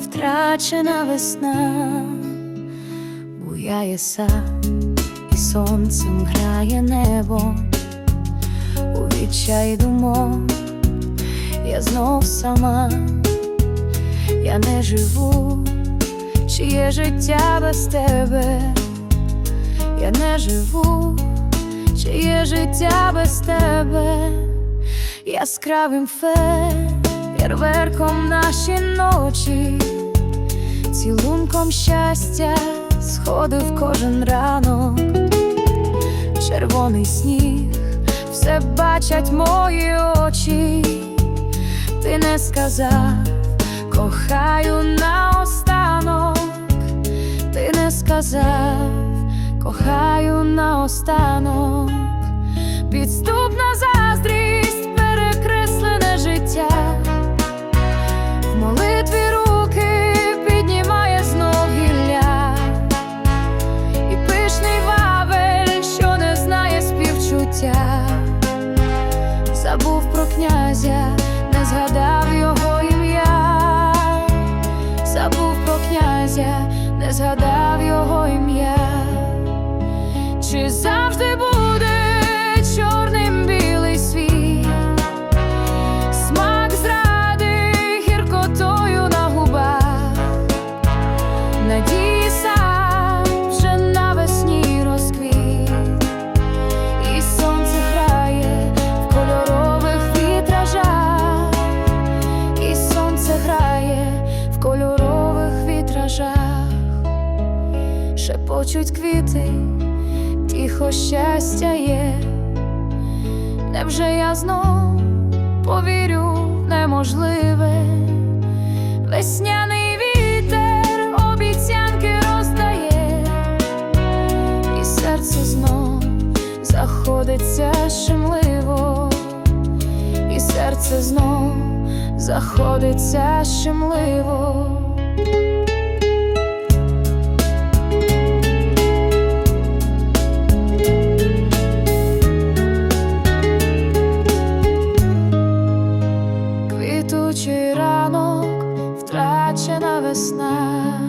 втрачена весна, буяє сад, і сонцем грає небо, у відчай думок я знов сама, я не живу, чиє життя без тебе, я не живу, чиє життя без тебе, яскравим фейерверком наші ночі, цілунком щастя сходив кожен ранок, червоний сніг, все бачать мої очі, ти не сказав, кохаю наостанок, ти не сказав, кохаю наостанок, підступна забув про князя, не згадав шепочуть квіти, тихо щастя є. Невже я знов повірю в неможливе? Весняний вітер обіцянки роздає, і серце знов заходиться щемливо, і серце знов заходиться щемливо. Квітучий ранок, втрачена весна,